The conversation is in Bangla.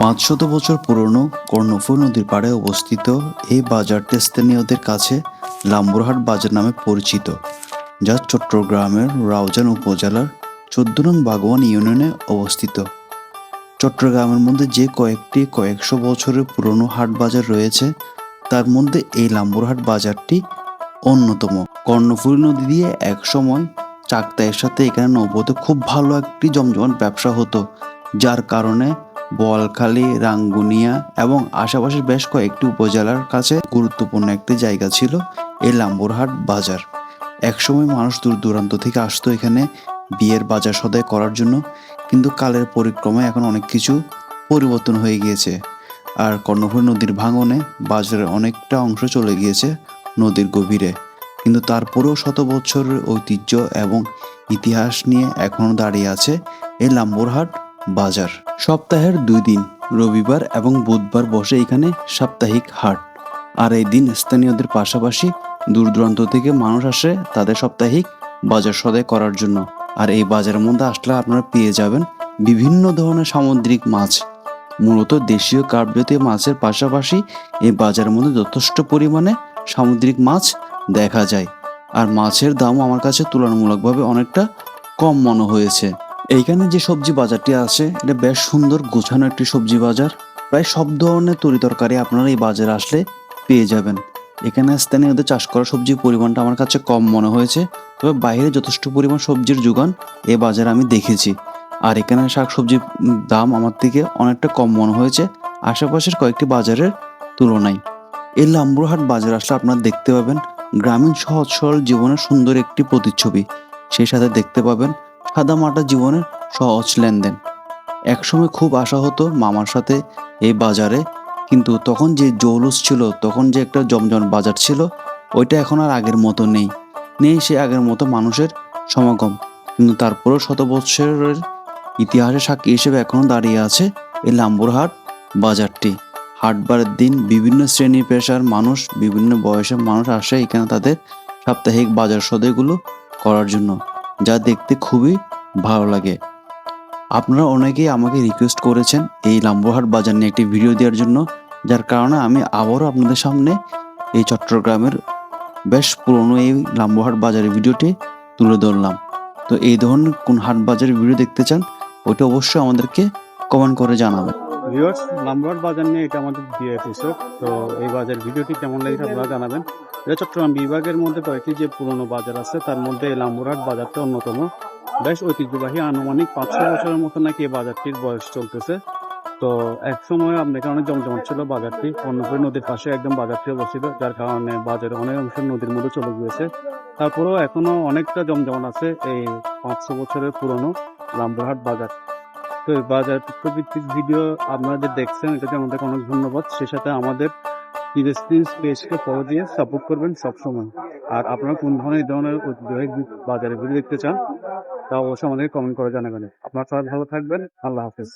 পাঁচশত বছর পুরনো কর্ণফুলী নদীর পাড়ে অবস্থিত এই বাজারটি স্থানীয়দের কাছে লাম্বরহাট বাজার নামে পরিচিত, যা চট্টগ্রামের রাউজান উপজেলার চোদ্দ নং বাগওয়ান ইউনিয়নে অবস্থিত। চট্টগ্রামের মধ্যে যে কয়েকটি কয়েকশো বছরের পুরনো হাট বাজার রয়েছে, তার মধ্যে এই লাম্বরহাট বাজারটি অন্যতম। কর্ণফুলী নদী দিয়ে একসময় চাকতায়ের সাথে এখানে নৌপথে খুব ভালো একটি জমজমাট ব্যবসা হতো, যার কারণে বোয়ালখালী রাঙ্গুনিয়া এবং আশেপাশের বেশ কয়েকটি উপজেলার কাছে গুরুত্বপূর্ণ একটি জায়গা ছিল এই লাম্বরহাট বাজার। একসময় মানুষ দূর দূরান্ত থেকে আসতো এখানে বিয়ের বাজার সদাই করার জন্য, কিন্তু কালের পরিক্রমায় এখন অনেক কিছু পরিবর্তন হয়ে গিয়েছে। আর কর্ণফুলী নদীর ভাঙনে বাজারের অনেকটা অংশ চলে গিয়েছে নদীর গভীরে। কিন্তু তারপরেও শত বছরের ঐতিহ্য এবং ইতিহাস নিয়ে এখনও দাঁড়িয়ে আছে এই লাম্বরহাট বাজার। সপ্তাহের দুই দিন, রবিবার এবং বুধবার বসে এখানে সাপ্তাহিক হাট। আর এই দিন স্থানীয়দের পাশাপাশি দূর দূরান্ত থেকে মানুষ আসে তাদের সাপ্তাহিক বাজার সদাই করার জন্য। আর এই বাজারের মধ্যে আসলে আপনারা পেয়ে যাবেন বিভিন্ন ধরনের সামুদ্রিক মাছ। মূলত দেশীয় কার্প জাতীয় মাছের পাশাপাশি এই বাজারের মধ্যে যথেষ্ট পরিমাণে সামুদ্রিক মাছ দেখা যায়। আর মাছের দামও আমার কাছে তুলনামূলকভাবে অনেকটা কম মনে হয়েছে। এইখানে যে সবজি বাজারটি আছে, এটা বেশ সুন্দর গোছানো একটি সবজি বাজার। প্রায় সব ধরনের তরি তরকারি আপনারা এই বাজারে আসলে পেয়ে যাবেন। এখানে স্থানীয়দের চাষ করা সবজির পরিমাণটা আমার কাছে কম মনে হয়েছে, তবে বাইরে যথেষ্ট পরিমাণ সবজির যোগান এই বাজারে আমি দেখেছি। আর এখানে শাক সবজির দাম আমার থেকে অনেকটা কম মনে হয়েছে, আশেপাশের কয়েকটি বাজারের তুলনায়। এই লাম্বুরহাট বাজার আসলে আপনারা দেখতে পাবেন, গ্রামীণ সহজ সরল জীবনের সুন্দর একটি প্রতিচ্ছবি। সেই সাথে দেখতে পাবেন সাদা মাটা জীবনের সহজ লেনদেন। একসময় খুব আশা হতো মামার সাথে এই বাজারে, কিন্তু তখন যে জৌলুস ছিল, তখন যে একটা জমজম বাজার ছিল, ওইটা এখন আর আগের মতো নেই। নেই সে আগের মতো মানুষের সমাগম। কিন্তু তারপরেও শত বৎসরের ইতিহাসের সাক্ষী হিসেবে এখনও দাঁড়িয়ে আছে এই লাম্বুরহাট বাজারটি। হাটবারের দিন বিভিন্ন শ্রেণি পেশার মানুষ, বিভিন্ন বয়সের মানুষ আসে এখানে তাদের সাপ্তাহিক বাজার সদাইগুলো করার জন্য। যা দেখতে খুবই ভালো লাগে। আপনারা অনেকেই আমাকে রিকোয়েস্ট করেছেন এই লাম্বরহাট বাজার নিয়ে একটি ভিডিও দেওয়ার জন্য, যার কারণে আমি আবারও আপনাদের সামনে এই চট্টগ্রামের বেশ পুরনো এই লাম্বরহাট বাজারের ভিডিওটি তুলে ধরলাম। তো এই ধরনের কোন হাট বাজারের ভিডিও দেখতে চান, ওইটা অবশ্যই আমাদেরকে কমেন্ট করে জানাবেন। ভিউয়ার্স লাম্বরহাট বাজার নিয়ে এটা আমাদের দিয়ে এপিসোড তো এই বাজার ভিডিওটি কেমন লেগেছে আপনারা জানাবেন। এটা চট্টগ্রাম বিভাগের মধ্যে কয়েকটি যে পুরনো বাজার আছে, তার মধ্যে এই লাম্বরহাট বাজারটা অন্যতম। বেশ ঐতিহ্যবাহী আনুমানিক পাঁচশো বছরের মতো নাকি এই বাজারটির বয়স চলতেছে। তো এক সময় আপনাকে অনেক জমজমাট ছিল বাজারটি। কর্ণপুরী নদীর পাশে একদম বাজারটি অবস্থিত, যার কারণে বাজারে অনেক অংশ নদীর মধ্যে চলে গিয়েছে। তারপরেও এখনও অনেকটা জমজমাট আছে এই পাঁচশো বছরের পুরনো লাম্বরহাট বাজার। তো এই বাজার ভিত্তিক ভিডিও আপনাদের দেখছেন এটাতে আমাদের অনেক ধন্যবাদ। সেই সাথে আমাদের টিভিএস পেজকে ফলো দিয়ে সাপোর্ট করবেন সবসময়। আর আপনারা কোন ধরনের এই ধরনের বাজারে ঘুরে দেখতে চান, তা অবশ্যই আমাদেরকে কমেন্ট করে জানাবেন। আপনারা সবাই ভালো থাকবেন। আল্লাহ হাফেজ।